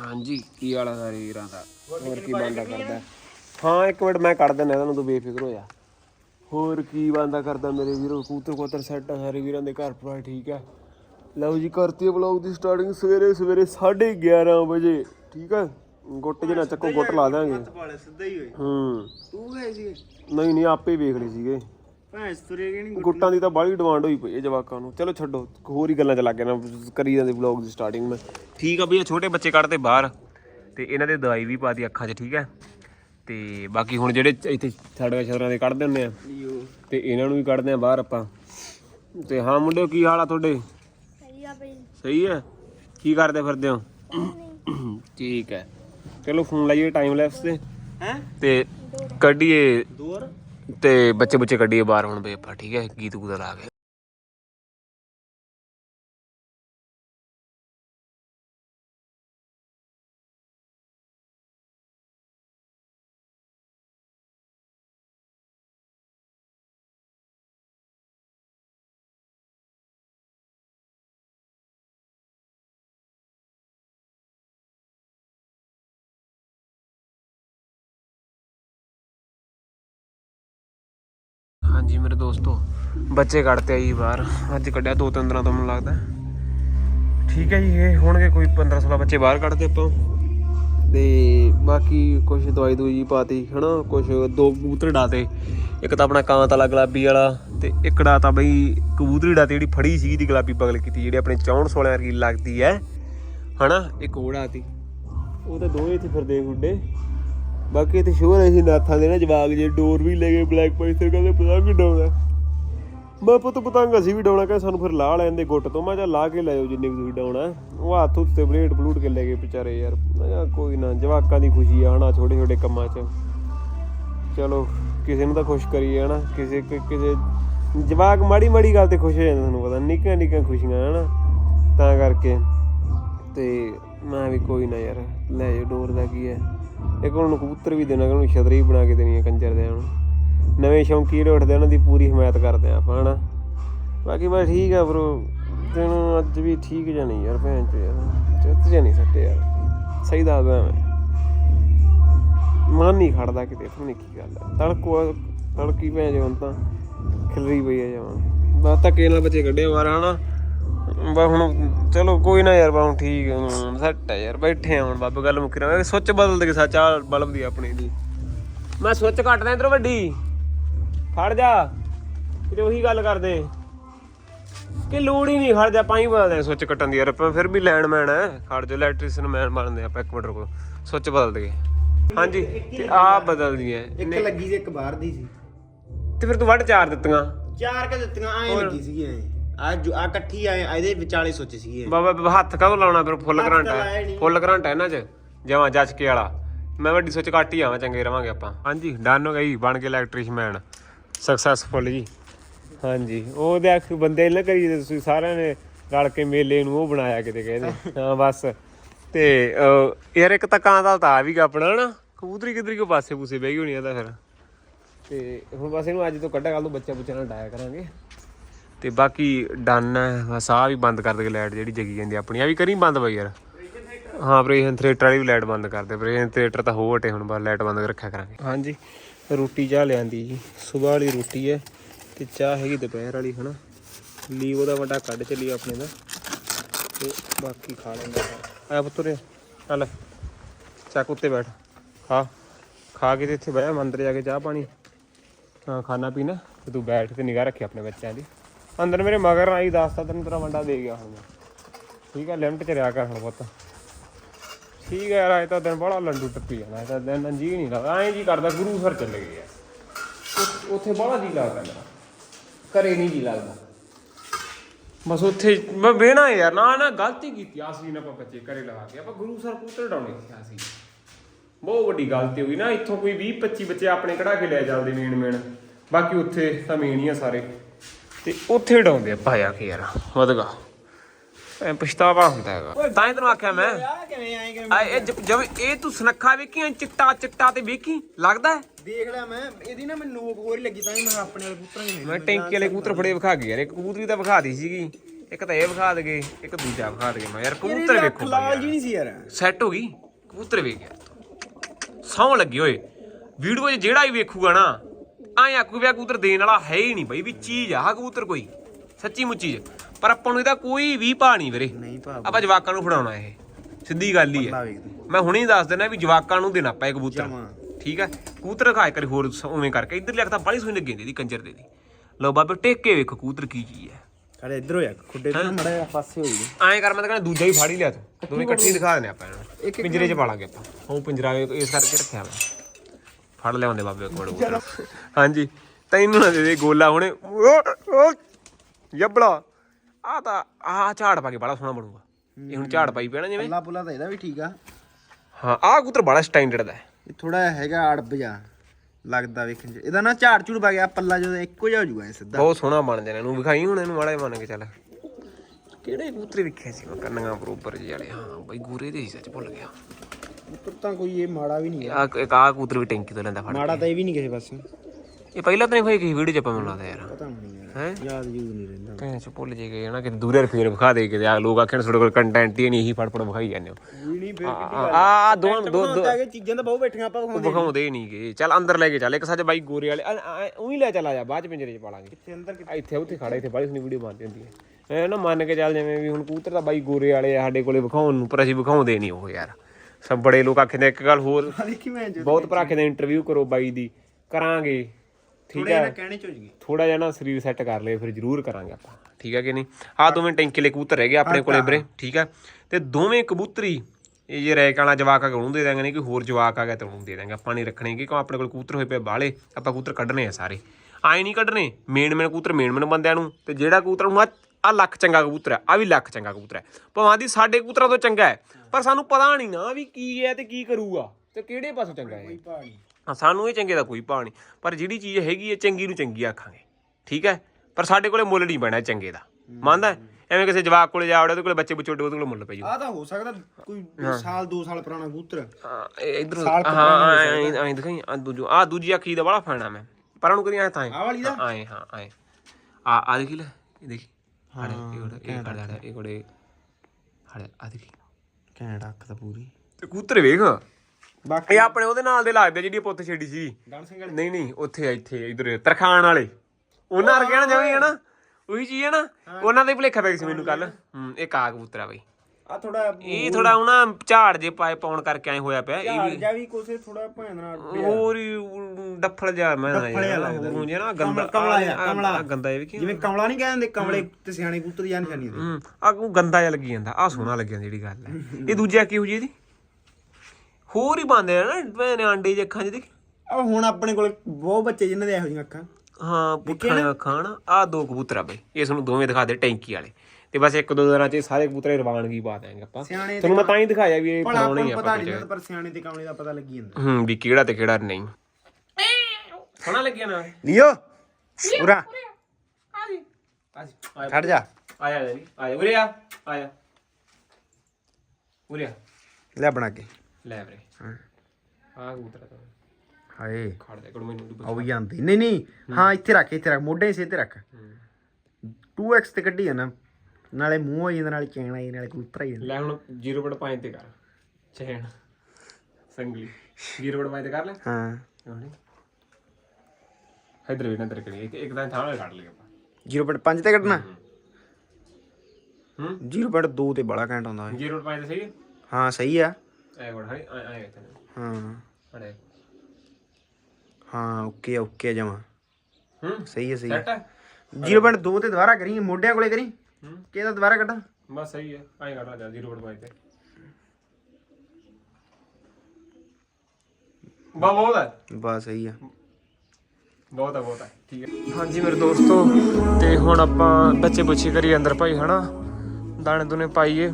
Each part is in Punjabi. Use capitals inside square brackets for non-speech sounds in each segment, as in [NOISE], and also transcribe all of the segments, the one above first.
ਹਾਂਜੀ ਕੀ ਵਾਲਾ ਸਾਰੇ ਵੀਰਾਂ ਦਾ? ਹੋਰ ਕੀ ਬੰਦਾ ਕਰਦਾ? ਹਾਂ ਇੱਕ ਮਿੰਟ ਮੈਂ ਕੱਢ ਦਿੰਦਾ ਤੁਹਾਨੂੰ ਤੂੰ ਬੇਫਿਕਰ ਹੋ ਜਾ। ਹੋਰ ਕੀ ਬੰਦਾ ਕਰਦਾ ਮੇਰੇ ਵੀਰੋ? ਕੂਤਰ ਕੋਤਰ ਸੈੱਟ ਆ ਸਾਰੇ ਵੀਰਾਂ ਦੇ ਘਰ ਪਰਿਵਾਰ ਠੀਕ ਹੈ ਲਓ ਜੀ ਕਰਤੀ ਵਲੌਗ ਦੀ ਸਟਾਰਟਿੰਗ ਸਵੇਰੇ ਸਵੇਰੇ 11:30 ਵਜੇ ਠੀਕ ਹੈ ਗੁੱਟ ਜਿਹੜਾ ਚੱਕੋ ਗੁੱਟ ਲਾ ਦਾਂਗੇ ਵਾਲੇ ਸਿੱਧਾ ਹੀ ਹੋਏ। ਹੂੰ। ਤੂੰ ਗਏ ਸੀ ਨਹੀਂ ਨਹੀਂ ਆਪੇ ਹੀ ਵੇਖ ਲਈ ਸੀਗੇ। ਭੈਂਸ ਤੁਰੇ ਗਏ ਨਹੀਂ ਗੁੱਟਾਂ ਦੀ ਤਾਂ ਬਾਹਲੀ ਡਿਮਾਂਡ ਹੋਈ ਪਈ ਹੈ ਜਵਾਕਾਂ ਨੂੰ। ਚਲੋ ਛੱਡੋ ਹੋਰ ਹੀ ਗੱਲਾਂ ਚ ਲੱਗ ਗਿਆ ਨਾ ਕਰੀ ਜਾਂਦੇ ਵਲੌਗ ਦੀ ਸਟਾਰਟਿੰਗ ਮੈਂ। ਠੀਕ ਆ ਬਈ ਇਹ ਛੋਟੇ ਬੱਚੇ ਕੱਢਦੇ ਬਾਹਰ ਤੇ ਇਹਨਾਂ ਦੇ ਦਵਾਈ ਵੀ ਪਾਤੀ ਅੱਖਾਂ 'ਚ ਠੀਕ ਹੈ? ਤੇ ਬਾਕੀ ਹੁਣ ਜਿਹੜੇ ਇੱਥੇ ਸਾਡੇ ਛਤਰਾਂ ਦੇ ਕੱਢਦੇ ਹੁੰਦੇ ਆ ਤੇ ਇਹਨਾਂ ਨੂੰ ਵੀ ਕੱਢਦੇ ਆ ਬਾਹਰ ਆਪਾਂ। ਤੇ ਹਾਂ ਮੁੰਡਿਓ ਕੀ ਹਾਲ ਆ ਤੁਹਾਡੇ? ਸਹੀ ਆ ਬਈ। ਸਹੀ ਹੈ? ਕੀ ਕਰਦੇ ਫਿਰਦੇ ਹੋ? ਠੀਕ ਹੈ। ਚਲੋ ਫੋਨ ਲਾਈਏ ਟਾਈਮ ਲੈਪਸ ਤੇ। ਹੈ? ਤੇ ਕੱਢੀਏ ਦੂਰ? ਤੇ ਬੱਚੇ ਬੱਚੇ ਕੱਢੀਏ ਬਾਹਰ ਹੁਣ ਬਈ ਆਪਾਂ ਠੀਕ ਹੈ? ਗੀਤ ਗੂਤ ਲਾ ਕੇ। ਹਾਂਜੀ ਮੇਰੇ ਦੋਸਤੋ, ਬੱਚੇ ਕੱਢਤੇ ਆ ਜੀ ਬਾਹਰ। ਅੱਜ ਕੱਢਿਆ ਦੋ ਤਿੰਨ ਦਿਨਾਂ ਤੋਂ ਮੈਨੂੰ ਲੱਗਦਾ। ਠੀਕ ਹੈ ਜੀ, ਇਹ ਹੋਣਗੇ ਕੋਈ 15 16 ਬੱਚੇ ਬਾਹਰ ਕੱਢਦੇ ਆਪਾਂ। ਤੇ ਬਾਕੀ ਕੁਝ ਦਵਾਈ ਦੂਈ ਜੀ ਪਾਤੀ, ਹਨਾ? ਕੁਝ ਦੋ ਕਬੂਤਰ ਡਾਤੇ। ਇੱਕ ਤਾਂ ਆਪਣਾ ਕਾਂ ਤਾਲਾ ਗੁਲਾਬੀ ਵਾਲਾ ਤੇ ਇੱਕ ਡਾਤਾ ਬਈ ਕਬੂਤਰੀ ਡਾਤੀ ਜਿਹੜੀ ਫੜੀ ਸੀ ਦੀ ਗੁਲਾਬੀ ਪਗਲ ਕੀਤੀ, ਜਿਹੜੀ ਆਪਣੇ 64 16 ਵਰਗੀ ਲੱਗਦੀ ਹੈ। ਹਨਾ? ਇੱਕ ਉਹ ਡਾਤੀ। ਉਹ ਤਾਂ ਦੋਵੇਂ ਇੱਥੇ ਫਿਰਦੇ ਗੁੱਡੇ ਬਾਕੀ ਇੱਥੇ ਸ਼ੋਰ ਅਸੀਂ ਨਾਥਾਂ ਦੇ ਨਾ ਜਵਾਗ ਜੇ ਡੋਰ ਵੀ ਲੈ ਗਏ ਬਲੈਕ ਪਾਈਥਰ ਕਹਿੰਦੇ ਪਤੰਗ ਡਾਉਣਾ ਮੈਂ ਪੁੱਤ ਪਤੰਗ ਅਸੀਂ ਵੀ ਡਾਉਣਾ ਕਹਿੰਦੇ ਸਾਨੂੰ ਫਿਰ ਲਾ ਲੈਂਦੇ ਗੁੱਟ ਤੋਂ। ਮੈਂ ਕਿਹਾ ਲਾ ਕੇ ਲੈ ਜਾਓ ਜਿੰਨੇ ਕੁ ਤੁਸੀਂ ਡਾਉਣਾ ਉਹ ਹੱਥ ਉੱਤੇ ਬਲੇਡ ਬਲੂਡ ਕੇ ਲੈ ਗਏ ਵਿਚਾਰੇ ਯਾਰ। ਮੈਂ ਕਿਹਾ ਕੋਈ ਨਾ, ਜਵਾਕਾਂ ਦੀ ਖੁਸ਼ੀ ਆ ਹਨਾ, ਛੋਟੇ ਛੋਟੇ ਕੰਮਾਂ 'ਚ। ਚਲੋ, ਕਿਸੇ ਨੂੰ ਤਾਂ ਖੁਸ਼ ਕਰੀਏ ਹਨਾ, ਕਿਸੇ ਕਿਸੇ ਜਵਾਕ ਮਾੜੀ ਮਾੜੀ ਗੱਲ ਤੇ ਖੁਸ਼ ਹੋ ਜਾਂਦੇ, ਤੁਹਾਨੂੰ ਪਤਾ, ਨਿੱਕੀਆਂ ਨਿੱਕੀਆਂ ਖੁਸ਼ੀਆਂ ਹਨਾ। ਤਾਂ ਕਰਕੇ। ਤੇ ਮੈਂ ਵੀ ਕੋਈ ਨਾ ਯਾਰ, ਲੈ ਜਾ ਡੋਰ ਦਾ ਕੀ ਹੈ। ਇੱਕ ਉਹਨਾਂ ਨੂੰ ਕਬੂਤਰ ਵੀ ਦੇਣਾ ਕਿ ਉਹਨੂੰ ਛਤਰੀ ਬਣਾ ਕੇ ਦੇਣੀ ਹੈ ਕੰਜਰ ਦੇ ਨੂੰ ਨਵੇਂ ਸ਼ੌਂਕੀ ਜਿਹੜੇ ਉੱਠਦੇ ਉਹਨਾਂ ਦੀ ਪੂਰੀ ਹਮਾਇਤ ਕਰਦੇ ਆ ਆਪਾਂ, ਹਨਾ? ਬਾਕੀ ਬਸ ਠੀਕ ਆ ਬ్రో ਤੈਨੂੰ ਅੱਜ ਵੀ ਠੀਕ ਜਾਂ ਨਹੀਂ ਯਾਰ, ਭੈਣ ਚੋ ਯਾਰ, ਚਿੱਤ ਜਾਂ ਨਹੀਂ ਸੱਟੇ ਯਾਰ। ਸਹੀ ਦੱਸਦਾ ਮੈਂ। ਮਨ ਨਹੀਂ ਖੜਦਾ ਕਿਤੇ ਤੂੰ ਨਹੀਂ ਕੀ ਗੱਲ ਹੈ ਤੜਕੋ ਤੜਕੀ ਭੈਣ ਜੋ ਹੁਣ ਤਾਂ, ਖਿਲਰੀ ਪਈ ਆ ਜਮਾਂ। ਬਸ ਧੱਕੇ ਨਾਲ ਬੱਚੇ ਕੱਢੇ ਬਾਹਰ, ਹਨਾ? ਬਾ ਹੁਣ ਚਲੋ ਕੋਈ ਨਾ ਯਾਰ ਬਾ ਹੁਣ ਠੀਕ ਸੈੱਟ ਹੈ ਯਾਰ ਬੈਠੇ ਆ ਹੁਣ ਬਾਬਾ ਗੱਲ ਮੁੱਕ ਰਿਹਾ ਸੁੱਚ ਬਦਲ ਦੇ ਸੱਚ ਆ ਬਲਬ ਦੀ ਆਪਣੀ ਦੀ। ਮੈਂ ਸੁੱਚ ਕੱਟਦਾ ਇਧਰ ਵੱਡੀ। ਖੜ ਜਾ ਕਿਤੇ ਉਹੀ ਗੱਲ ਕਰਦੇ। ਕਿ ਲੋੜ ਹੀ ਨਹੀਂ ਖੜ ਜਾ ਪਾਈ ਬਦਲਦੇ ਸੁੱਚ ਕੱਟਣ ਦੀ ਯਾਰ ਆਪਾਂ ਫਿਰ ਵੀ ਲੈਣ ਮੈਨ ਹੈ ਖੜ ਜਾ ਇਲੈਕਟ੍ਰੀਸ਼ੀਅਨ ਮੈਨ ਬਣਦੇ ਆਪਾਂ ਇੱਕ ਮਿੰਟ ਰੁਕੋ। ਸੁੱਚ ਬਦਲ ਦਈਏ ਹਾਂਜੀ ਤੇ ਆ ਬਦਲਦੀ ਹੈ ਇੱਕ ਲੱਗੀ ਸੀ ਇੱਕ ਬਾਹਰ ਦੀ ਸੀ। ਤੇ ਫਿਰ ਤੂੰ ਵੱਢ ਚਾਰ ਦਿੱਤੀਆਂ। ਚਾਰ ਕ ਦਿੱਤੀਆਂ? ਐ ਲੱਗੀ ਸੀਗੀ ਐ ਆ ਜੋ ਆ ਇਕੱਠੀ ਐ ਇਹਦੇ ਵਿਚਾਲੇ ਸੋਚ ਸੀਗੀ। ਐ ਬਾਬਾ ਬਾਬਾ ਹੱਥ ਕਾਹਦੋਂ ਲਾਉਣਾ ਫਿਰ ਫੁੱਲ ਹੱਥ ਕਰੰਟ ਤਾਂ ਲਾਇਆ ਹੈ ਨਹੀਂ। ਫੁੱਲ ਕਰੰਟ ਹੈ ਇਹਨਾਂ 'ਚ? ਜਮਾਂ ਜੱਜ ਕੇ ਵਾਲਾ। ਮੈਂ ਵੱਡੀ ਸੋਚ ਕੱਟ ਹੀ ਆਵਾਂ ਚੰਗੇ ਰਵਾਂਗੇ ਆਪਾਂ। ਹਾਂਜੀ ਡਨ ਹੋ ਗਈ ਬਣ ਕੇ ਇਲੈਕਟ੍ਰੀਸ਼ੀਅਨ ਸਕਸੈਸਫੁਲ ਜੀ। ਹਾਂਜੀ ਉਹ ਦੇਖ ਬੰਦੇ ਨਾ ਕਰੀ ਜਾਂਦੇ ਤੁਸੀਂ ਸਾਰਿਆਂ ਨੇ ਰਲ ਕੇ ਮੇਲੇ ਨੂੰ ਉਹ ਬਣਾਇਆ ਕਿਤੇ ਕਹਿੰਦੇ [LAUGHS] ਹਾਂ ਬਸ। ਤੇ ਅਹ, ਯਾਰ ਇੱਕ ਤਾਂ ਕਾਂ ਦਾ ਤਾਂ ਆ ਵੀ ਗਾ ਆਪਣਾ ਨਾ ਕਬੂਤਰੀ ਕਿਧਰੀ ਕੋ ਪਾਸੇ ਪੂਸੇ ਬਹਿ ਗਈ ਹੋਣੀ ਆ ਤਾਂ ਫਿਰ? ਤੇ ਹੁਣ ਬਸ ਇਹਨੂੰ ਅੱਜ ਤੋਂ ਕੱਢਿਆ ਕੱਲ ਨੂੰ ਬੱਚਾ ਬੁੱਚਾ ਨਾਲ ਡਾਇਆ ਕਰਾਂਗੇ। ਤੇ ਬਾਕੀ ਡਨ ਹੈ। ਬਸ ਵੀ ਬੰਦ ਕਰ ਦੇ ਲਾਈਟ ਜਿਹੜੀ ਜਗੀ ਜਾਂਦੀ ਆਪਣੀ ਆ ਵੀ ਕਰੀ ਬੰਦ ਬਈ ਯਾਰ? ਹਾਂ ਪ੍ਰੇਸ਼ਨ ਥੀਏਟਰ ਵਾਲੀ ਵੀ ਲਾਈਟ ਬੰਦ ਕਰ ਦੇ। ਪ੍ਰੇਸ਼ਨ ਥੀਏਟਰ ਤਾਂ ਹੋ ਹਟੇ ਹੁਣ, ਬਸ ਲਾਈਟ ਬੰਦ ਰੱਖਿਆ ਕਰਾਂਗੇ। ਹਾਂਜੀ, ਰੋਟੀ ਚਾਹ ਲਿਆਂਦੀ ਜੀ। ਸਵੇਰ ਵਾਲੀ ਰੋਟੀ ਹੈ ਤੇ ਚਾਹ ਹੈਗੀ ਦੁਪਹਿਰ ਵਾਲੀ, ਹਨਾ? ਲੀਵ ਉਹਦਾ ਵੱਡਾ ਕੱਢ ਚੱਲੀ ਆਪਣੇ ਦਾ ਤੇ ਬਾਕੀ ਖਾ ਲੈਂਦਾ ਆ ਪੁੱਤਰੇ ਚੱਲ ਚੱਕ ਉੱਤੇ ਬੈਠ। ਖਾ। ਖਾ ਕੇ ਤੇ ਇੱਥੇ ਬਹਿ, ਮੰਦਰ ਜਾ ਕੇ ਚਾਹ ਪਾਣੀ। ਹਾਂ, ਖਾਣਾ ਪੀਣਾ ਤੇ ਤੂੰ ਬੈਠ ਤੇ ਨਿਗਾਹ ਰੱਖੀ ਆਪਣੇ ਬੱਚਿਆਂ ਦੀ। ਅੰਦਰ ਮੇਰੇ ਮਗਰ ਆਈ ਦੱਸਤਾ ਤੈਨੂੰ ਤੇਰਾ ਵੰਡਾ ਦੇ ਗਿਆ ਹੁਣ। ਠੀਕ ਹੈ ਲਿਮਟ ਚ ਰਿਆ ਕਰ ਹੁਣ ਪੁੱਤ। ਠੀਕ ਹੈ ਯਾਰ ਅੱਜ ਤਾਂ ਦਿਨ ਬੜਾ ਲੰਡੂ ਟੱਪੀ ਜਾਣਾ ਤਾਂ ਦਿਨ ਜੀ ਨਹੀਂ ਲੱਗਦਾ। ਐਂ ਜੀ ਕਰਦਾ, ਗੁਰੂ ਘਰ ਚੱਲੇ ਗਏ ਆ। ਉੱਥੇ ਬੜਾ ਜੀ ਲੱਗਦਾ ਮੇਰਾ। ਘਰੇ ਨਹੀਂ ਜੀ ਲੱਗਦਾ। ਬਸ ਉੱਥੇ, ਮੈਂ ਵੇਣਾ ਯਾਰ, ਨਾ ਨਾ, ਗਲਤੀ ਕੀਤੀ ਆ ਨਾ ਆਪਾਂ ਬੱਚੇ ਘਰੇ ਲਗਾ ਕੇ। ਆਪਾਂ ਗੁਰੂ ਸਰ ਕੂਤਰ ਡਾਉਣੇ ਸੀ ਆ ਬਹੁਤ ਵੱਡੀ ਗਲਤੀ ਹੋ ਗਈ ਨਾ, ਇੱਥੋਂ ਕੋਈ 20 25 ਬੱਚੇ ਆਪਣੇ ਕਢਾ ਕੇ ਲੈ ਜਾਂਦੇ ਮੇਨ ਮੇਨ ਬਾਕੀ ਉੱਥੇ ਤਾਂ ਮੇਨ ਹੀ ਆ ਸਾਰੇ। ਤੇ ਉੱਥੇ ਡਾਉਂਦੇ ਆ ਭਾਇਆ ਕੇ ਯਾਰ ਵਧਗਾ ਐ ਪਛਤਾਵਾ ਹੁੰਦਾ ਹੈਗਾ। ਤਾਂ ਹੀ ਤੈਨੂੰ ਆਖਿਆ ਮੈਂ। ਆ ਕਿਵੇਂ ਆਏ ਕਿਵੇਂ ਆ ਇਹ ਜ- ਜਿਵੇਂ ਇਹ ਤੂੰ ਸੁਨੱਖਾ ਵੇਖੀ ਚਿੱਟਾ ਚਿੱਟਾ ਤੇ ਵੇਖੀ? ਲੱਗਦਾ ਹੈ? ਦੇਖ ਲਿਆ ਮੈਂ ਇਹਦੀ ਨਾ ਮੈਨੂੰ ਨੋਕ ਹੋਰ ਹੀ ਲੱਗੀ ਤਾਂ ਹੀ ਮੈਂ ਆਪਣੇ ਵਾਲੇ ਪੁੱਤਰਾਂ ਨੂੰ ਮੈਂ ਟੈਂਕੀ ਵਾਲੇ ਕਬੂਤਰ ਫੜੇ ਵਿਖਾ ਗਿਆ ਯਾਰ ਇੱਕ ਕਬੂਤਰੀ ਤਾਂ ਵਿਖਾਦੀ ਸੀਗੀ ਇੱਕ ਤਾਂ ਇਹ ਵਿਖਾ ਦਗੇ ਇੱਕ ਦੂਜਾ ਵਿਖਾ ਦਗੇ। ਮੈਂ ਯਾਰ ਕਬੂਤਰ ਵੇਖੋ। ਨਹੀਂ ਸੀ ਯਾਰ। ਸੈੱਟ ਹੋ ਗਈ? ਕਬੂਤਰ ਵੇਖ ਯਾਰ। ਸੌਂ ਲੱਗੀ ਓਏ। ਵੀਡੀਓ 'ਚ ਜਿਹੜਾ ਹੀ ਵੇਖੂਗਾ ਨਾ ਐਂ ਵੀ ਆਹ ਕਬੂਤਰ ਦੇਣ ਵਾਲਾ ਹੈ ਹੀ ਨਹੀਂ ਬਈ ਵੀ ਚੀਜ਼ ਆ ਕਬੂਤਰ ਕੋਈ। ਸੱਚੀ ਮੁੱਚੀ। ਪਰ ਆਪਾਂ ਨੂੰ ਇਹਦਾ ਕੋਈ ਵੀ ਭਾ ਨਹੀਂ ਵੀਰੇ। ਨਹੀਂ ਭਾ ਆਪਾਂ ਜਵਾਕਾਂ ਨੂੰ ਫੜਾਉਣਾ ਇਹ। ਸਿੱਧੀ ਗੱਲ ਹੀ ਹੈ। ਮੈਂ ਹੁਣੇ ਹੀ ਦੱਸ ਦਿੰਦਾ ਵੀ ਜਵਾਕਾਂ ਨੂੰ ਦੇਣਾ ਪਏ ਕਬੂਤਰ। ਜਮਾਂ। ਠੀਕ ਹੈ? ਕਬੂਤਰ ਖਾਏ ਕਰੀ ਹੋਰ ਉਵੇਂ ਕਰਕੇ। ਇੱਧਰ ਲਿਆ ਤਾਂ ਬੜੀ ਸੋਹਣੀ ਲੱਗੀ ਇਹਦੀ ਕੰਜਰ ਦੇ ਦੀ। ਲਓ ਬਾਬੇ ਟੇਕ ਕੇ ਵੇਖੋ ਕਬੂਤਰ ਕੀ ਚੀਜ਼ ਹੈ। ਅਰੇ ਇੱਧਰ ਹੋ ਜਾ ਖੁੱਡੇ ਤੋਂ ਮੜਾ ਜਾ ਪਾਸੇ ਹੋ ਜੀ। ਐਂ ਕਰ ਮੈਂ ਤਾਂ ਕਹਿੰਦਾ ਦੂਜਾ ਹੀ ਫਾੜ ਹੀ ਲਿਆ ਤੂੰ। ਦੋਵੇਂ ਇਕੱਠੇ ਦਿਖਾ ਦਿੰਦੇ ਆਪਾਂ ਇਹਨਾਂ। ਨੂੰ ਪਿੰਜਰੇ 'ਚ ਪਾਲਾਂਗੇ ਆਪਾਂ। ਉਹ ਪਿੰਜਰਾ ਇਸ ਕਰਕੇ ਰੱਖਿਆ ਮੈਂ ਫੜ ਲਿਆਉਂਦੇ ਬਾਬੇ ਕਬੂਤਰ ਹਾਂਜੀ ਤੈਨੂੰ ਨਾ ਦੇ ਦੇ ਗੋਲਾ ਹੁਣੇ। ਯੱਬੜਾ ਆ ਤਾਂ ਆ ਝਾੜ ਪਾ ਕੇ ਬੜਾ ਸੋਹਣਾ ਬਣੂਗਾ। ਇਹ ਹੁਣ ਝਾੜ ਪਾਈ ਨਾ ਜਿਵੇਂ। ਪੱਲਾ ਪੁੱਲਾ ਤਾਂ ਇਹਦਾ ਵੀ ਠੀਕ ਆ। ਹਾਂ ਆ ਕਬੂਤਰ ਬੜਾ ਸਟੈਂਡਰਡ ਦਾ ਹੈ। ਇਹ ਥੋੜਾ ਹੈਗਾ ਅੜਬ ਜਾ ਲੱਗਦਾ ਵੇਖਣ ਚ। ਇਹਦਾ ਨਾ ਝਾੜ ਝੂੜ ਪਾ ਗਿਆ ਪੱਲਾ ਜਦੋਂ ਇੱਕੋ ਜਿਹਾ ਹੋ ਜੂਗਾ ਇਹ ਸਿੱਧਾ। ਬਹੁਤ ਸੋਹਣਾ ਬਣ ਜਾਣਾ ਇਹਨੂੰ ਵਿਖਾਈ ਹੁਣ ਇਹਨੂੰ ਮਾੜਾ ਮੰਨ ਕੇ ਚੱਲ। ਕਿਹੜੇ ਕਬੂਤਰ ਵੇਖਿਆ ਸੀ ਮੈਂ ਕੰਨਾਂ ਬਰੋਬਰ ਜਿਹੇ ਵਾਲੇ? ਹਾਂ ਬਈ ਗੂਰੇ ਦੇ ਸੀ ਸੱਚ ਭੁੱਲ ਗਿਆ। ਉੱਤਰ ਤਾਂ ਕੋਈ ਇਹ ਮਾੜਾ ਵੀ ਨਹੀਂ ਆ ਇੱਕ ਆ ਕਬੂਤਰ ਵੀ ਟੈਂਕੀ ਤੋਂ ਲੈਂਦਾ ਫੜ ਮਾੜਾ ਤਾਂ ਇਹ ਵੀ ਨਹੀਂ ਕਿਸੇ ਪਾਸੇ। ਇਹ ਪਹਿਲਾਂ ਤਾਂ ਨਹੀਂ ਹੋਈ ਕਿਸੇ ਵੀਡੀਓ ਚ ਆਪਾਂ ਮੈਨੂੰ ਲੱਗਦਾ ਯਾਰ। ਪਤਾ ਨਹੀਂ ਯਾਰ। ਹੈ? ਯਾਦ ਯੂਦ ਨਹੀਂ ਰਹਿੰਦਾ। ਕਹਿੰਦੇ ਚ ਭੁੱਲ ਜੇ ਗਏ ਨਾ ਕਿ ਦੂਰੇ ਫੇਰ ਵਿਖਾ ਦੇ ਕੇ ਆ ਲੋਕ ਆਖਣ ਤੁਹਾਡੇ ਕੋਲ ਕੰਟੈਂਟ ਹੀ ਨਹੀਂ ਇਹੀ ਫੜ ਫੜ ਵਿਖਾਈ ਜਾਂਦੇ ਹੋ। ਨਹੀਂ ਫਿਰ ਆ ਦੋ ਦੋ ਕੇ ਚੀਜ਼ਾਂ ਤਾਂ ਬਹੁਤ ਬੈਠੀਆਂ ਆਪਾਂ ਵਿਖਾਉਂਦੇ ਵਿਖਾਉਂਦੇ ਹੀ ਨਹੀਂ ਗਏ ਚੱਲ ਅੰਦਰ ਲੈ ਕੇ ਚੱਲ ਇੱਕ ਸੱਚ ਬਾਈ ਗੋਰੇ ਵਾਲੇ ਉਹੀ ਲੈ ਚੱਲ ਜਾ ਬਾਅਦ ਚ ਪਿੰਜਰੇ ਚ ਪਾਲਾਂਗੇ ਕਿੱਥੇ ਅੰਦਰ ਇੱਥੇ ਉੱਥੇ ਖੜਾ ਇੱਥੇ ਬੜੀ ਸੋਹਣੀ ਵੀਡੀਓ ਬਣਦੀ ਹੁੰਦੀ ਹੈ। ਇਹ ਨਾ ਮੰਨ ਕੇ ਚੱਲ ਜਿਵੇਂ ਵੀ ਹੁਣ ਕਬੂਤਰ ਤਾਂ ਬਾਈ ਗੋਰੇ ਵਾਲੇ ਆ ਸਾਡੇ ਕੋਲੇ ਵਿਖਾਉਣ ਨੂੰ ਪਰ ਅਸੀਂ ਵਿਖਾਉਂਦੇ ਨਹੀਂ ਉਹ ਯਾਰ। ਸਭ ਬੜੇ ਲੋਕ ਆਖਦੇ ਇੱਕ ਗੱਲ ਹੋਰ ਆ ਦੇਖੀ ਮੈਂ ਜੋ ਬਹੁਤ ਭਰਾ ਆਖਦੇ ਇੰਟਰਵਿਊ ਕਰੋ ਬਾਈ ਦੀ ਕਰਾਂਗੇ। ਠੀਕ ਹੈ? ਨਾ ਕਹਿਣੇ ਚ ਹੋ ਜਗੀ ਥੋੜਾ ਜਿਹਾ ਨਾ ਸਰੀਰ ਸੈੱਟ ਕਰ ਲਏ ਫਿਰ ਜ਼ਰੂਰ ਕਰਾਂਗੇ ਆਪਾਂ। ਠੀਕ ਹੈ ਕਿ ਨਹੀਂ? ਆਹ ਦੋਵੇਂ ਟੈਂਕੀਲੇ ਕਬੂਤਰ ਰਹਿ ਗਏ ਆਪਣੇ ਕੋਲੇ ਵੀਰੇ ਠੀਕ ਹੈ? ਤੇ ਦੋਵੇਂ ਕਬੂਤਰੀ ਇਹ ਜੇ ਰੈਕ ਵਾਲਾ ਜਵਾਕ ਆ ਉਹਨੂੰ ਦੇ ਦਾਂਗੇ ਨਹੀਂ ਕੋਈ ਹੋਰ ਜਵਾਕ ਆ ਗਿਆ ਤਾਂ ਉਹਨੂੰ ਦੇ ਦਾਂਗੇ ਆਪਾਂ ਨਹੀਂ ਰੱਖਣੇ ਕਿ ਕਿਉਂ ਆਪਣੇ ਕੋਲ ਕਬੂਤਰ ਹੋਏ ਪਏ ਬਾਲੇ ਆਪਾਂ ਕਬੂਤਰ ਕੱਢਣੇ ਆ ਸਾਰੇ। ਆਏ ਨਹੀਂ ਕੱਢਣੇ ਮੇਨ ਮੇਨ ਕਬੂਤਰ ਮੇਨ ਮੇਨ ਬੰਦਿਆਂ ਨੂੰ ਤੇ ਜਿਹੜਾ ਕਬੂਤਰ ਨੂੰ ਆ ਲੱਖ ਚੰਗਾ ਕਬੂਤਰ ਹੈ ਆ ਵੀ ਲੱਖ ਚੰਗਾ ਕਬੂਤਰ ਹੈ। ਭਾਵੇਂ ਦੀ ਸਾਡੇ ਕਬੂਤਰਾਂ ਤੋਂ ਚੰਗਾ ਹੈ ਪਰ ਸਾਨੂੰ ਪਤਾ ਨਹੀਂ ਨਾ ਵੀ ਕੀ ਹੈ ਤੇ ਕੀ ਕਰੂਗਾ ਤੇ ਕਿਹੜੇ ਪਾਸੋਂ ਚੰਗਾ ਹੈ। ਹਾਂ ਸਾਨੂੰ ਇਹ ਚੰਗੇ ਦਾ ਕੋਈ ਭਾਅ ਨਹੀਂ ਪਰ ਜਿਹੜੀ ਚੀਜ਼ ਹੈਗੀ ਹੈ ਚੰਗੀ ਨੂੰ ਚੰਗੀ ਆਖਾਂਗੇ ਠੀਕ ਹੈ? ਪਰ ਸਾਡੇ ਕੋਲੇ ਮੁੱਲ ਨਹੀਂ ਪੈਣਾ ਚੰਗੇ ਦਾ ਮੰਨਦਾ ਹੈ? ਐਵੇਂ ਕਿਸੇ ਜਵਾਕ ਕੋਲੇ ਜਾ ਵੜੇ ਉਹਦੇ ਕੋਲੇ ਬੱਚੇ ਬੁੱਚੇ ਉੱਡੇ ਉਹਦੇ ਕੋਲੇ ਮੁੱਲ ਪੈ ਜੂ ਆ ਤਾਂ ਹੋ ਸਕਦਾ ਕੋਈ ਸਾਲ 2 ਸਾਲ ਪੁਰਾਣਾ ਕਬੂਤਰ ਇਧਰ ਸਾਲ ਕੁ ਹਾਂ ਐਂ ਦਿਖਾਈ ਆ ਦੂਜੋ ਆ ਦੂਜੀ ਅੱਖੀ ਦਾ ਬੜਾ ਫਾਣਾ ਮੈਂ ਪਰ ਉਹਨੂੰ ਕਰੀ ਐ ਤਾਂ ਆ ਵਾਲੀ ਦਾ? ਆਏ ਹਾਂ ਆਏ ਆ ਆ ਦੇਖੀ ਲੈ ਇਹ ਦੇਖੀ। ਘੈਂਟ ਅੱਖ ਤਾਂ ਪੂਰੀ। ਤੇ ਕੂਤਰ ਵੇਖ। ਬਾਕੀ ਇਹ ਆਪਣੇ ਉਹਦੇ ਨਾਲ ਦੇ ਲੱਗਦੇ ਜਿਹੜੀ ਪੁੱਤ ਛੇੜੀ ਸੀ। ਨਹੀਂ ਨਹੀਂ ਉੱਥੇ ਆ, ਇੱਥੇ ਇਧਰ ਤਰਖਾਨ ਵਾਲੇ। ਉਹਨਾਂ ਵਰਗੇ ਨਾ ਹੈ ਨਾ ਉਹੀ ਚੀਜ਼ ਹੈ ਨਾ ਉਹਨਾਂ ਦਾ ਹੀ ਭੁਲੇਖਾ ਪੈ ਗਿਆ ਸੀ ਮੈਨੂੰ ਕੱਲ ਹੂੰ। ਇਹ ਕਾ ਕਬੂਤਰ ਆ ਬਈ। ਆ ਥੋੜਾ ਇਹ ਥੋੜਾ ਉਹਨਾਂ ਝਾੜ ਜੇ ਪਾਏ ਪਾਉਣ ਕਰਕੇ ਐ ਹੋਇਆ ਪਿਆ ਇਹ ਝਾੜ ਜਾ ਵੀ ਕੋਸੇ ਥੋੜਾ ਭੈਣ ਨਾਲ ਹੋਰ ਹੀ ਡੱਫਲ ਜਾ ਮੈਂ ਨਾ ਡੱਫਲ ਜਿਹਾ ਲੱਗਦਾ। ਉਹ ਜਿਹਾ ਨਾ ਗੰਦਾ। ਕਮਲਾ ਜਿਹਾ, ਕਮਲਾ। ਗੰਦਾ ਇਹ ਵੀ ਕੀ ਜਿਵੇਂ ਕਮਲਾ ਨਹੀਂ ਕਹਿੰਦੇ ਕਮਲੇ ਤੇ ਸਿਆਣੇ ਕਬੂਤਰ ਜਾਂ ਨਿਸ਼ਾਨੀ ਹੁੰਦੀ। ਆ ਕੋ ਗੰਦਾ ਜਿਹਾ ਲੱਗੀ ਜਾਂਦਾ ਆ ਸੋਹਣਾ ਲੱਗੀ ਜਾਂਦੀ ਜਿਹੜੀ ਗੱਲ ਹੈ। ਇਹ ਦੂਜਾ ਕੀ ਹੋ ਜੀ ਇਹਦੀ? ਹੋਰ ਹੀ ਬੰਦੇ ਆ ਨਾ ਭੈਣੇ ਆਂਡੇ ਜੇ ਅੱਖਾਂ ਦੇਖ। ਆ ਹੁਣ ਆਪਣੇ ਕੋਲ ਬਹੁਤ ਬੱਚੇ ਜਿਨ੍ਹਾਂ ਦੇ ਇਹੋ ਜਿਹੀਆਂ ਅੱਖਾਂ। ਹਾਂ ਪੁੱਠਾ ਅੱਖਾਂ ਆ ਦੋ ਕਬੂਤਰ ਆ ਬਈ ਇਸ ਨੂੰ ਦੋਵੇਂ ਦਿਖਾ ਦੇ ਟੈਂਕੀ ਵਾਲੇ। ਤੇ ਬਸ ਇੱਕ ਦੋ ਦਿਨਾਂ 'ਚ ਸਾਰੇ ਕਬੂਤਰੇ ਰਵਾਨਗੀ ਪਾ ਦਾਂਗੇ ਆਪਾਂ। ਸਿਆਣੇ ਤੁਹਾਨੂੰ ਮੈਂ ਤਾਂ ਹੀ ਦਿਖਾਇਆ ਵੀ ਇਹ ਭਲਾ ਆਪਾਂ ਨੂੰ ਆ ਪਤਾ ਨਹੀਂ ਹੁੰਦਾ, ਪਰ ਸਿਆਣੇ ਤੇ ਕਮਲੇ ਦਾ ਪਤਾ ਲੱਗੀ ਜਾਂਦਾ। ਹੂੰ ਵੀ ਕਿਹੜਾ ਤੇ ਕਿਹੜਾ ਨਹੀਂ। ਸੋਹਣਾ ਲੱਗਿਆ ਨਾ। ਲਿਓ ਪੂਰਾ ਆ। ਜੀ ਆ ਖੜ ਜਾ। ਆਇਆ ਜੀ ਆਇਆ। ਉਰੇ ਆ ਆਇਆ। ਉਰੇ ਆ। ਲੈ ਬਣਾ ਕੇ। ਲੈ ਵੀਰੇ। ਹਾਂ। ਆ ਕਬੂਤਰ ਤਾਂ। ਹਾਏ। ਖੜ ਕੋਲ ਮੈਨੂੰ ਡੁੱਬ ਜਾਂਦੀ ਨਹੀਂ ਨਹੀਂ। ਹਾਂ। ਇੱਥੇ ਰੱਖ ਇੱਥੇ ਰੱਖ। ਮੋਢੇ ਸੇ ਤੇ ਰੱਖ। 2x ਤੇ ਕੱਢੀ ਜਾਣਾ ਨਾਲੇ ਮੂੰਹ ਆਈ ਜਾਂਦਾ ਨਾਲੇ ਚੈਨ ਆਈ ਨਾਲੇ ਕਬੂਤਰ ਆਈ ਜਾਂਦਾ। ਲੈ ਹੁਣ 0.5 ਤੇ ਕਰ। ਚੈਨ ਸੰਗਲੀ। 0.5 ਤੇ ਕਰ ਲੈ। ਹਾਂ। ਹੁਣੇ ਇਧਰ ਵੀ ਨਾ ਇਧਰ ਕਰੀ ਇੱਕ ਇੱਕ ਤਾਂ ਥਾਂ ਨਾਲ ਕੱਢ ਲਿਆ ਆਪਾਂ। 0.5 ਤੇ ਕੱਢਣਾ? ਹੂੰ। 0.2 ਤੇ ਬੜਾ ਘੈਂਟ ਆਉਂਦਾ 0.5 ਤੇ ਸਹੀ ਹੈ ਹਾਂ ਸਹੀ ਆ। ਐ ਹਾਈ ਆਏ ਆਏ ਤੈਨੂੰ ਹਾਂ। ਅੜੇ ਹਾਂ ਓਕੇ ਓਕੇ ਜਮਾ। ਹੂੰ? ਸਹੀ ਹੈ ਸਹੀ ਹੈ ਹੈ 0.2 ਤੇ ਦੁਬਾਰਾ ਕਰੀ ਮੋਢਿਆਂ ਕੋਲੇ ਕਰੀ? ਹੂੰ ਕਿਹਦਾ ਦੁਬਾਰਾ ਕੱਢਾਂ? ਬਸ ਸਹੀ ਹੈ ਆਏ ਕੱਢ ਲਾ 0.5 ਤੇ ਬਾ ਬਹੁਤ ਹੈ। ਬਸ ਸਹੀ ਆ ਬਹੁਤ ਹੈ ਬਹੁਤ ਹੈ ਠੀਕ ਹੈ। ਹਾਂਜੀ ਮੇਰੇ ਦੋਸਤੋ ਤੇ ਹੁਣ ਆਪਾਂ ਬੱਚੇ ਬੁੱਚੇ ਕਰੀ ਅੰਦਰ ਭਾਈ ਹਨਾ? ਦਾਣੇ ਦੁਨੇ ਪਾਈਏ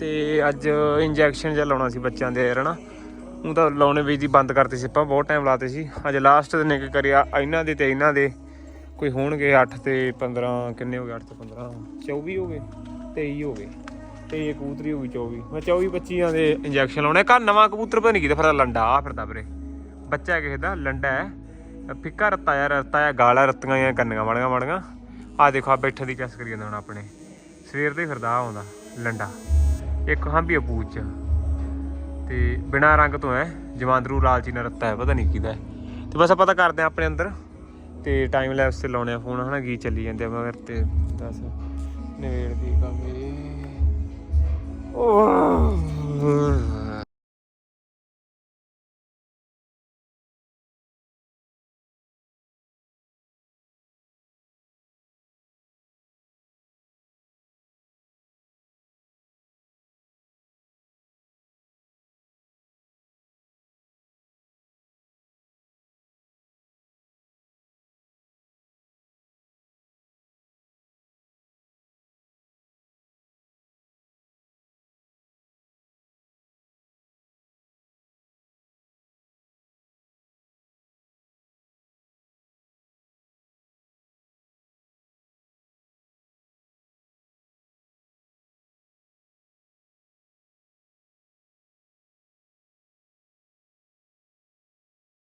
ਤੇ ਅੱਜ ਇੰਜੈਕਸ਼ਨ ਜਿਹਾ ਲਾਉਣਾ ਸੀ ਬੱਚਿਆਂ ਦੇ ਯਾਰ ਹਨਾ? ਉਹ ਤਾਂ ਲਾਉਣੇ ਵੀ ਦੀ ਬੰਦ ਕਰਤੀ ਸੀ ਆਪਾਂ ਬਹੁਤ ਟਾਈਮ ਲਾਤੇ ਸੀ। ਅੱਜ ਲਾਸਟ ਦਿਨ ਇੱਕ ਕਰਿਆ ਇਹਨਾਂ ਦੇ ਤੇ ਇਹਨਾਂ ਦੇ। ਕੋਈ ਹੋਣਗੇ 8 ਤੇ 15 ਕਿੰਨੇ ਹੋ ਗਏ? 8 ਤੇ 15 24 ਹੋ ਗਏ 23 ਹੋ ਗਏ ਤੇ ਇਹ ਕਬੂਤਰੀ ਹੋ ਗਈ 24 ਮੈਂ 24 25 ਦੇ ਇੰਜੈਕਸ਼ਨ ਲਾਉਣੇ। ਘਰ ਨਵਾਂ ਕਬੂਤਰ ਪਤਾ ਨਹੀਂ ਕਿਤੇ ਫਿਰਦਾ ਲੰਡਾ ਆ ਫਿਰਦਾ ਵੀਰੇ। ਬੱਚਾ ਕਿਸੇ ਦਾ, ਲੰਡਾ ਹੈ। ਫਿੱਕਾ ਰੱਤਾ ਆ ਰੱਤਾ ਆ ਗਾਲਾ, ਰੱਤੀਆਂ ਜਾਂ ਕੰਨੀਆਂ ਵਾਲੀਆਂ ਵਾਲੀਆਂ ਆ ਦੇਖੋ ਆ ਬੈਠਣ ਦੀ ਚੈਸ ਕਰੀ ਜਾਂਦਾ ਹੁਣ ਆਪਣੇ। ਸਵੇਰ ਦੇ ਫਿਰਦਾ ਆਹ ਆਉਂਦਾ, ਲੰਡਾ। ਇੱਕ ਹੰਬੀ ਪੂਛ ਚ। ਤੇ ਬਿਨਾ ਰੰਗ ਤੋਂ ਹੈ, ਜਵਾਂਦਰੂ ਲਾਲਚੀ ਨਾਲ ਰੱਤਾ ਹੈ, ਪਤਾ ਨਹੀਂ ਕਿਹਦਾ ਹੈ। ਤੇ ਬਸ ਆਪਾਂ ਤਾਂ ਕਰਦੇ ਆ ਆਪਣੇ ਅੰਦਰ। ਤੇ ਟਾਈਮ ਲੈਪਸ ਤੇ ਲਾਉਣੇ ਆ ਫੋਨ ਹਨਾ ਕੀ ਚੱਲੀ ਜਾਂਦੇ ਆ ਮਗਰ ਤੇ, ਦੱਸ। ਨਵੇੜ ਦੀ ਕੰਮ ਇਹ। ਓਹ।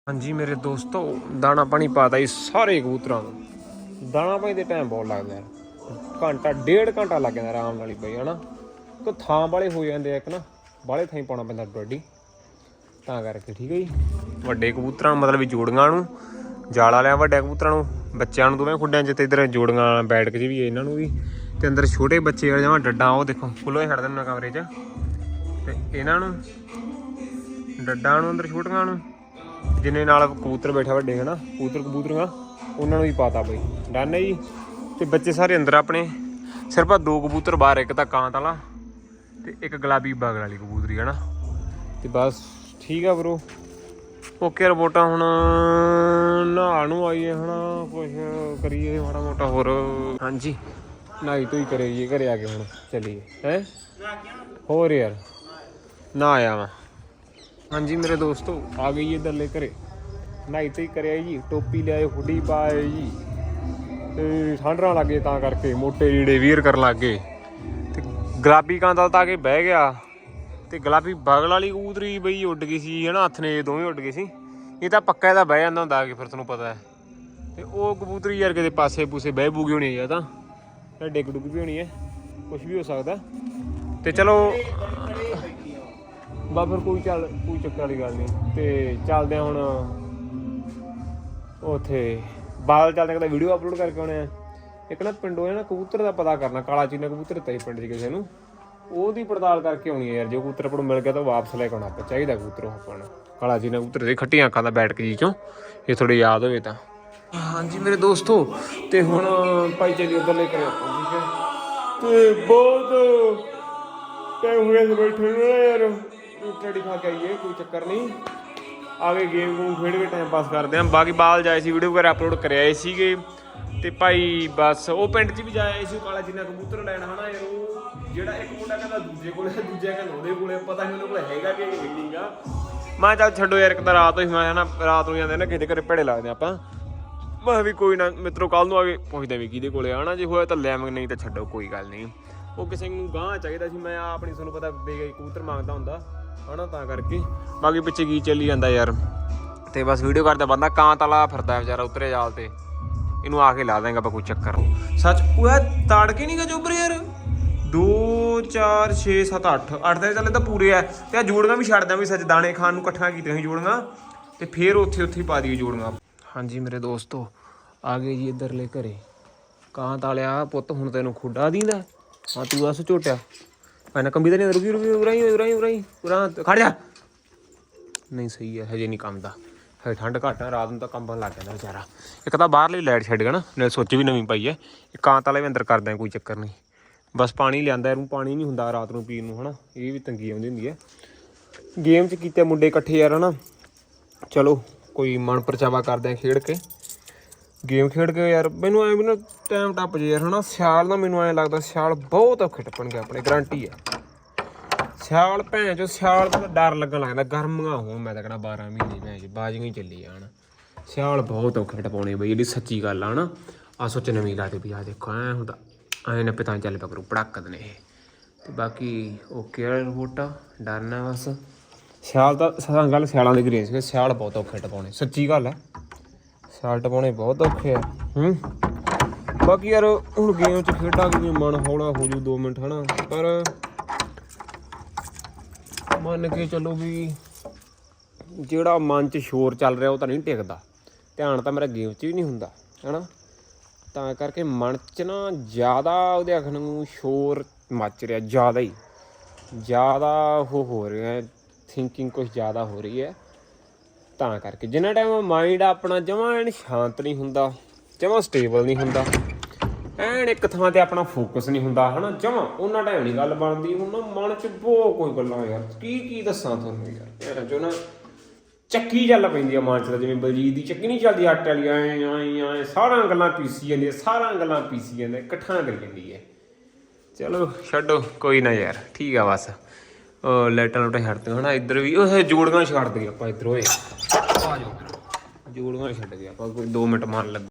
ਹਾਂਜੀ ਮੇਰੇ ਦੋਸਤੋ, ਦਾਣਾ ਪਾਣੀ ਪਾਤਾ ਜੀ ਸਾਰੇ ਕਬੂਤਰਾਂ ਨੂੰ। ਦਾਣਾ ਪਾਣੀ ਦੇ ਟਾਈਮ ਬਹੁਤ ਲੱਗਦਾ ਯਾਰ ਘੰਟਾ, ਡੇਢ ਘੰਟਾ ਲੱਗ ਜਾਂਦਾ ਆਰਾਮ ਨਾਲ ਹੀ ਬਈ, ਹਨਾ? ਕੋ ਥਾਂ ਵਾਲੇ ਹੋ ਜਾਂਦੇ ਆ ਇੱਕ ਨਾ ਬਾਲੇ ਥਾਂ ਹੀ ਪਾਉਣਾ ਪੈਂਦਾ ਡੋਡੀ। ਤਾਂ ਕਰਕੇ, ਠੀਕ ਹੈ ਜੀ? ਵੱਡੇ ਕਬੂਤਰਾਂ ਨੂੰ ਮਤਲਬ ਵੀ ਜੋੜੀਆਂ ਨੂੰ, ਜਾਲ ਵਾਲਿਆਂ ਵੱਡੇ ਕਬੂਤਰਾਂ ਨੂੰ, ਬੱਚਿਆਂ ਨੂੰ ਦੋਵੇਂ ਖੁੱਡਿਆਂ 'ਚ ਤੇ ਇਧਰ ਜੋੜੀਆਂ ਬੈਠ ਕੇ ਵੀ ਇਹਨਾਂ ਨੂੰ ਵੀ। ਤੇ ਅੰਦਰ ਛੋਟੇ ਬੱਚੇ ਵਾਲੇ ਜਮਾਂ ਡੱਡਾਂ, ਉਹ ਦੇਖੋ ਖੁੱਲੋ ਹੀ ਛੱਡ ਦਿੰਦਾ ਕਮਰੇ 'ਚ। ਤੇ ਇਹਨਾਂ ਨੂੰ, ਡੱਡਾਂ ਨੂੰ, ਅੰਦਰ ਛੋਟੀਆਂ ਨੂੰ। ਜਿੰਨੇ ਨਾਲ ਕਬੂਤਰ ਬੈਠਾ ਵੱਡੇ, ਹਨਾ? ਕਬੂਤਰ, ਕਬੂਤਰੀਆਂ, ਉਹਨਾਂ ਨੂੰ ਵੀ ਪਾਤਾ ਬਈ। ਡਨ ਹੈ ਜੀ? ਤੇ ਬੱਚੇ ਸਾਰੇ ਅੰਦਰ ਆਪਣੇ। ਸਿਰਫ ਆ ਦੋ ਕਬੂਤਰ ਬਾਹਰ, ਇੱਕ ਤਾਂ ਕਾਂਤ ਵਾਲਾ ਤੇ ਇੱਕ ਗੁਲਾਬੀ ਬਗਲ ਵਾਲੀ ਕਬੂਤਰੀ, ਹਨਾ? ਤੇ ਬਸ, ਠੀਕ ਆ ਬ్రో ਓਕੇ, ਰਿਪੋਰਟਾਂ ਹੁਣ ਨਹਾ ਨੂੰ ਆਈਏ ਹਨਾ? ਕੁਝ ਕਰੀਏ, ਮਾੜਾ ਮੋਟਾ ਹੋਰ। ਹਾਂਜੀ। ਨਹਾਈ ਤੋਂ ਹੀ ਕਰੇ ਜੀ ਘਰੇ ਆ ਕੇ ਹੁਣ, ਚਲੀਏ, ਹੈ? ਹੋਰ ਯਾਰ ਨਾ ਆਇਆ ਵਾ। ਹਾਂਜੀ ਮੇਰੇ ਦੋਸਤੋ, ਆ ਗਈ ਇਧਰਲੇ ਘਰੇ। ਨਾਈ ਤੇ ਹੀ ਕਰਿਆ ਜੀ, ਟੋਪੀ ਲਿਆਏ, ਹੁੱਡੀ ਪਾਏ ਜੀ। ਤੇ ਠੰਡਰਾਂ ਲੱਗੇ ਤਾਂ ਕਰਕੇ, ਮੋਟੇ ਲੀੜੇ ਵੀਰ ਕਰਨ ਲੱਗੇ ਤੇ ਗੁਲਾਬੀ ਕਾਂਦਲ ਤਾਂ ਆ ਕੇ ਬਹਿ ਗਿਆ। ਤੇ ਗੁਲਾਬੀ ਬਗਲ ਵਾਲੀ ਕਬੂਤਰੀ ਬਈ ਉੱਡ ਗਈ ਸੀ, ਹਨਾ, ਹੱਥ ਨੇ ਦੋਵੇਂ ਉੱਡ ਗਏ ਸੀ। ਇਹ ਤਾਂ ਪੱਕਾ ਇਹਦਾ ਬਹਿ ਜਾਂਦਾ ਹੁੰਦਾ ਕਿ ਫਿਰ ਤੁਹਾਨੂੰ ਪਤਾ ਹੈ। ਤੇ ਉਹ ਕਬੂਤਰੀ ਯਾਰ ਕਿਤੇ ਪਾਸੇ ਪੂਸੇ ਬਹਿ ਬੂਗੀ ਹੋਣੀ ਹੈ ਤਾਂ। ਡਿੱਗ ਡੁੱਗ ਵੀ ਹੋਣੀ ਹੈ। ਕੁਝ ਵੀ ਹੋ ਸਕਦਾ। ਤੇ ਚਲੋ ਬਾ ਫਿਰ ਕੋਈ ਚੱਲ ਕੋਈ ਚੱਕਰ ਵਾਲੀ ਗੱਲ ਨਹੀਂ। ਤੇ ਚੱਲਦੇ ਆ ਹੁਣ ਉਥੇ। ਬਾਲ ਚੱਲਦੇ ਕਹਿੰਦਾ ਵੀਡੀਓ ਅਪਲੋਡ ਕਰਕੇ ਆਉਣੇ ਆ। ਇੱਕ ਨਾ ਪਿੰਡੋਂ ਇਹ ਨਾ ਕਬੂਤਰ ਦਾ ਪਤਾ ਕਰਨਾ ਕਾਲਾ ਚੀਨਾ ਕਬੂਤਰ ਤੇ ਪਿੰਡ 'ਚ ਕਿਸੇ ਨੂੰ। ਉਹਦੀ ਪੜਤਾਲ ਕਰਕੇ ਆਉਣੀ ਹੈ ਯਾਰ ਜੇ ਕਬੂਤਰ ਆਪਾਂ ਨੂੰ ਮਿਲ ਗਿਆ ਤਾਂ ਵਾਪਸ ਲੈ ਕੇ ਆਉਣਾ ਆਪਾਂ ਚਾਹੀਦਾ ਕਬੂਤਰ ਉਹ ਆਪਾਂ ਨੂੰ। ਕਾਲਾ ਚੀਨਾ ਕਬੂਤਰ ਦੇ ਖੱਟੀਆਂ ਅੱਖਾਂ ਦਾ ਬੈਠ ਕੇ ਜੀ ਚੋਂ। ਇਹ ਥੋੜੀ ਯਾਦ ਹੋਵੇ ਤਾਂ। ਹਾਂਜੀ ਮੇਰੇ ਦੋਸਤੋ ਤੇ ਹੁਣ ਭਾਈ ਚਲੀ ਉਧਰ ਲੈ ਕੇ ਆਪਾਂ ਠੀਕ ਹੈ? ਤੇ ਬਹੁਤ ਟਾਈਮ ਹੋ ਗਿਆ ਬੈਠੇ ਨੂੰ ਨਾ ਯਾਰ। ਰੋਟੀ ਖਾ ਕੇ ਆਈਏ ਕੋਈ ਚੱਕਰ ਨਹੀਂ। ਆਗੇ ਗੇਮ ਗੂਮ ਖੇਡ ਕੇ ਟਾਈਮ ਪਾਸ ਕਰਦੇ ਆਂ। ਬਾਕੀ ਬਾਲ ਜਾਏ ਸੀ ਵੀਡੀਓ ਵਗੈਰਾ ਅਪਲੋਡ ਕਰਿਆ ਸੀਗੇ। ਤੇ ਭਾਈ ਬਸ, ਉਹ ਪਿੰਡ 'ਚ ਵੀ ਜਾਏ ਸੀ ਕਾਲਾ ਜਿੰਨਾ ਕਬੂਤਰ ਲੈਣ, ਹਨਾ ਯਾਰ, ਉਹ ਜਿਹੜਾ ਇੱਕ ਮੁੰਡਾ ਕਹਿੰਦਾ ਦੂਜੇ ਕੋਲੇ ਦੂਜਾ ਕਹਿੰਦਾ ਉਹਦੇ ਕੋਲੇ, ਪਤਾ ਨਹੀਂ ਉਹਦੇ ਕੋਲੇ ਹੈਗਾ ਕਿ ਨਹੀਂ ਮੈਂ ਚੱਲ ਛੱਡੋ ਯਾਰ, ਇੱਕ ਤਾਂ ਰਾਤ ਹੋਈ ਮੈਂ ਨਾ ਰਾਤ ਨੂੰ ਜਾਂਦੇ ਨਾ, ਕਿਤੇ ਘਰੇ ਭੇੜੇ ਲੱਗਦੇ ਆਪਾਂ। ਮੈਂ ਵੀ ਕੋਈ ਨਾ, ਮਿੱਤਰੋ ਕੱਲ ਨੂੰ ਆ ਕੇ ਪੁੱਛਦੇ ਵੀ ਕਿਹਦੇ ਕੋਲੇ ਆਣਾ ਜੇ ਹੋਇਆ ਤਾਂ ਲੈ ਮੰਗ ਨਹੀਂ ਤਾਂ ਛੱਡੋ, ਕੋਈ ਗੱਲ ਨਹੀਂ। ਉਹ ਕਿਸੇ ਨੂੰ ਗਾਂ ਚਾਹੀਦਾ ਸੀ, ਮੈਂ ਆਪਣੀ ਤੁਹਾਨੂੰ ਪਤਾ ਦੇ ਕਬੂਤਰ ਮੰਗਦਾ ਹੁੰਦਾ। ਹਨਾ, ਤਾਂ ਕਰਕੇ। ਬਾਕੀ ਪਿੱਛੇ ਕੀ ਚੱਲੀ ਜਾਂਦਾ ਯਾਰ। ਤੇ ਬਸ ਵੀਡੀਓ ਕਰਦਾ ਬੰਦਾ ਕਾਂਤ ਵਾਲਾ ਫਿਰਦਾ ਵਿਚਾਰਾ ਉਤਰੇ ਜਾਲ ਤੇ। ਇਹਨੂੰ ਆ ਕੇ ਲਾ ਦਾਂਗਾ ਆਪਾਂ ਕੋਈ ਚੱਕਰ ਸੱਚ ਉਹ ਤਾੜ ਕੇ ਨਹੀਂ ਗਾ ਯਾਰ? 2 4 6 7 8 8 ਦੇ ਚੱਲੇ ਤਾਂ ਪੂਰੇ ਆ। ਤੇ ਆ ਜੋੜੀਆਂ ਵੀ ਛੱਡ ਛੱਡਦਾ ਵੀ ਸੱਚ, ਦਾਣੇ ਖਾਣ ਨੂੰ ਇਕੱਠੀਆਂ ਕੀਤੀਆਂ ਸੀ ਜੋੜੀਆਂ। ਤੇ ਫੇਰ ਉੱਥੇ ਉੱਥੇ ਪਾ ਦਈਏ ਜੋੜੀਆਂ। ਹਾਂਜੀ ਮੇਰੇ ਦੋਸਤੋ, ਆ ਗਏ ਜੀ ਇੱਧਰਲੇ ਘਰੇ। ਕਾਂ ਤਾਲਿਆ ਪੁੱਤ ਹੁਣ ਤੈਨੂੰ ਖੁੱਡਾ ਦੀਂਦਾ। ਹਾਂ ਤੂੰ ਬਸ ਝੋਟਿਆ। ਮੈਂ ਕੰਬੀ ਤਾਂ ਨਹੀਂ ਰੁਕੀ ਰੁਕੀ ਉਰਾਈ ਉਰਾਈ ਉਰਾਈ ਉਰਾ ਖੜ ਜਾ। ਨਹੀਂ ਸਹੀ ਹੈ, ਹਜੇ ਨਹੀਂ ਕੰਮਦਾ ਹਜੇ ਠੰਡ ਘੱਟ ਆ, ਰਾਤ ਨੂੰ ਤਾਂ ਕੰਬਣ ਲੱਗ ਜਾਂਦਾ ਵਿਚਾਰਾ। ਇੱਕ ਤਾਂ ਬਾਹਰਲੀ ਲਾਈਟ ਛੱਡ ਗਿਆ ਨਾ, ਨਾਲੇ ਸੁੱਚ ਵੀ ਨਵੀਂ ਪਾਈ ਹੈ। ਇਕਾਂਤ ਕਾਂਤ ਵਾਲੇ ਵੀ ਅੰਦਰ ਕਰਦੇ ਆ ਕੋਈ ਚੱਕਰ ਨਹੀਂ। ਬਸ ਪਾਣੀ ਲਿਆਂਦਾ, ਇਹਨੂੰ ਪਾਣੀ ਨਹੀਂ ਹੁੰਦਾ ਰਾਤ ਨੂੰ ਪੀਣ ਨੂੰ, ਹਨਾ? ਇਹ ਵੀ ਤੰਗੀ ਆਉਂਦੀ ਹੁੰਦੀ ਹੈ। ਗੇਮ 'ਚ ਕੀਤੇ ਮੁੰਡੇ ਇਕੱਠੇ ਯਾਰ, ਹਨਾ? ਚਲੋ, ਕੋਈ ਮਨ ਪਰਚਾਵਾ ਕਰਦੇ ਆ ਖੇਡ ਕੇ। ਗੇਮ ਖੇਡ ਕੇ ਯਾਰ, ਮੈਨੂੰ ਐ ਵੀ ਨਾ ਟਾਈਮ ਟੱਪ ਜੇ ਯਾਰ, ਹਨਾ? ਸਿਆਲ ਦਾ ਮੈਨੂੰ ਐ ਲੱਗਦਾ ਸਿਆਲ ਬਹੁਤ ਔਖੇ ਟੱਪਣਗੇ ਆਪਣੇ ਗਾਰੰਟੀ ਹੈ ਸਿਆਲ ਭੈਣ ਚੋ ਸਿਆਲ ਦਾ ਤਾਂ ਡਰ ਲੱਗਣ ਲੱਗਦਾ ਗਰਮੀਆਂ ਹੋਣ, ਮੈਂ ਤਾਂ ਕਹਿੰਦਾ 12 ਮਹੀਨੇ ਭੈਣ ਚ ਬਾਜੀਆਂ ਹੀ ਚੱਲੀ ਜਾਣ। ਸਿਆਲ ਬਹੁਤ ਔਖੇ ਟਪਾਉਣੇ ਬਈ, ਜਿਹੜੀ ਸੱਚੀ ਗੱਲ ਆ ਨਾ ਆ ਸੋਚ ਨਵੀਂ ਲਾ ਤੇ ਵੀ ਆ ਦੇਖੋ, ਐ ਹੁੰਦਾ, ਐ ਨਾ ਪਤਾ ਚੱਲ ਪਿਆ ਕਰੂ, ਪੜਾਕਦ ਨੇ ਇਹ। ਤੇ ਬਾਕੀ ਓਕੇ ਆ ਰਿਪੋਰਟਾ ਡਰਨਾ ਬਸ। ਸਿਆਲ ਤਾਂ, ਸਾਂ ਗੱਲ ਸਿਆਲਾਂ ਦੀ ਗਰੀਨ ਸੀ, ਸਿਆਲ ਬਹੁਤ ਔਖੇ ਟਪਾਉਣੇ, ਸੱਚੀ ਗੱਲ ਹੈ ਸਿਆਲ ਟਪਾਉਣੇ ਬਹੁਤ ਔਖੇ ਆ। ਹੂੰ। ਬਾਕੀ ਯਾਰ, ਹੁਣ ਗੇਮ ਚ ਖੇਡਾਂਗੇ ਵੀ ਮਨ ਹੌਲਾ ਹੋ ਜੂ 2 ਮਿੰਟ, ਹਨਾ? ਪਰ ਮੰਨ ਕੇ ਚੱਲੋ ਵੀ ਜਿਹੜਾ ਮਨ ਚ ਸ਼ੋਰ ਚੱਲ ਰਿਹਾ ਉਹ ਤਾਂ ਨਹੀਂ ਟਿਕਦਾ। ਧਿਆਨ ਤਾਂ ਮੇਰਾ ਗੇਮ 'ਚ ਵੀ ਨਹੀਂ ਹੁੰਦਾ, ਹਨਾ? ਤਾਂ ਕਰਕੇ ਮਨ 'ਚ ਨਾ ਜ਼ਿਆਦਾ ਉਹਦੇ ਆਖਣ ਨੂੰ ਸ਼ੋਰ ਮੱਚ ਰਿਹਾ, ਜ਼ਿਆਦਾ ਹੀ। ਜ਼ਿਆਦਾ ਉਹ ਹੋ ਰਿਹਾ ਥਿੰਕਿੰਗ ਕੁਝ ਜ਼ਿਆਦਾ ਹੋ ਰਹੀ ਹੈ। ਤਾਂ ਕਰਕੇ। ਜਿੰਨਾ ਟਾਈਮ ਮਾਈਂਡ ਆਪਣਾ ਜਮਾਂ ਐਨ ਸ਼ਾਂਤ ਨਹੀਂ ਹੁੰਦਾ, ਜਮਾਂ ਸਟੇਬਲ ਨਹੀਂ ਹੁੰਦਾ, ਐਨ ਇੱਕ ਥਾਂ ਤੇ ਆਪਣਾ ਫੋਕਸ ਨਹੀਂ ਹੁੰਦਾ, ਹਨਾ? ਜਮਾਂ ਉਹਨਾਂ ਟਾਈਮ ਨਹੀਂ ਗੱਲ ਬਣਦੀ, ਹੁਣ ਮਨ 'ਚ ਬਹੁਤ ਕੋਈ ਗੱਲਾਂ ਯਾਰ। ਕੀ ਕੀ ਦੱਸਾਂ ਤੁਹਾਨੂੰ ਯਾਰ? ਯਾਰ ਜੋ ਨਾ ਚੱਕੀ ਚੱਲ ਪੈਂਦੀ ਆ ਮਨ 'ਚ ਜਿਵੇਂ ਬਲਜੀਤ ਦੀ ਚੱਕੀ ਨਹੀਂ ਚੱਲਦੀ, ਆਟੇ ਵਾਲੀ ਐ ਆਏ ਐ ਸਾਰੀਆਂ ਗੱਲਾਂ ਪੀਸੀ ਜਾਂਦੀਆਂ ਸਾਰੀਆਂ ਗੱਲਾਂ ਪੀਸੀ ਜਾਂਦੇ ਇਕੱਠਾਂ ਕਰੀ ਜਾਂਦੀ ਹੈ ਚਲੋ ਛੱਡੋ, ਕੋਈ ਨਾ ਯਾਰ, ਠੀਕ ਆ ਬਸ। ਉਹ ਲਾਈਟਾਂ ਲੂਟਾਂ ਛੱਡਦੇ ਹਨਾ? ਇੱਧਰ ਵੀ, ਉਹ ਜੋੜੀਆਂ ਛੱਡ ਦਈਏ ਆਪਾਂ ਇੱਧਰ ਓਏ ਆ ਜਾਓ। ਜੋੜੀਆਂ ਛੱਡ ਗਏ ਆਪਾਂ ਕੋਈ 2 ਮਿੰਟ ਮੰਨ ਲੱਗ।